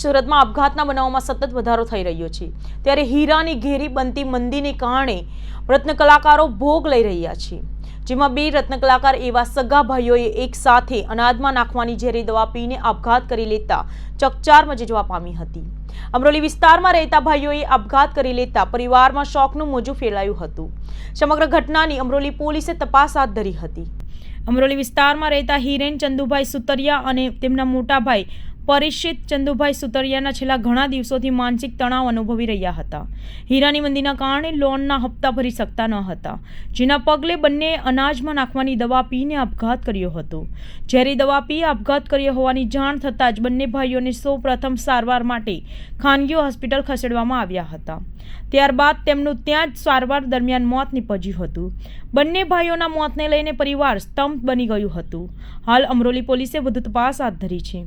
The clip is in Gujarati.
સુરતમાં આપઘાતના બનાવોમાં સતત વધારો થઈ રહ્યો છે. ત્યારે હીરાની ઘેરી બનતી મંદીને કારણે રત્ન કલાકારો ભોગ લઈ રહ્યા છે. જેમાં બે રત્ન કલાકાર એવા સગા ભાઈઓએ એક સાથે અનાજમાં નાખવાની ઝેરી દવા પીને આપઘાત કરી લેતા ચકચાર મચી જવા પામી હતી. અમરોલી વિસ્તારમાં રહેતા ભાઈઓએ આપઘાત કરી લેતા પરિવારમાં શોકનું મોજું ફેલાયું હતું. સમગ્ર ઘટનાની અમરોલી પોલીસે તપાસ હાથ ધરી હતી. અમરોલી વિસ્તારમાં રહેતા હિરેન ચંદુભાઈ સુતરિયા અને તેમના મોટા ભાઈ પરિચિત ચંદુભાઈ સુતરિયાના છેલ્લા ઘણા દિવસોથી માનસિક તણાવ અનુભવી રહ્યા હતા. હીરાની મંદીના કારણે લોનના હપ્તા ભરી શકતા ન હતા. જેના પગલે બંને અનાજમાં નાખવાની દવા પીને આપઘાત કર્યો હતો. ઝેરી દવા પી આપઘાત કર્યો હોવાની જાણ થતાં જ બંને ભાઈઓને સૌ પ્રથમ સારવાર માટે ખાનગી હોસ્પિટલ ખસેડવામાં આવ્યા હતા. ત્યારબાદ તેમનું ત્યાં જ સારવાર દરમિયાન મોત નીપજ્યું હતું. બંને ભાઈઓના મોતને લઈને પરિવાર સ્તંભ બની ગયું હતું. હાલ અમરોલી પોલીસે વધુ તપાસ હાથ ધરી છે.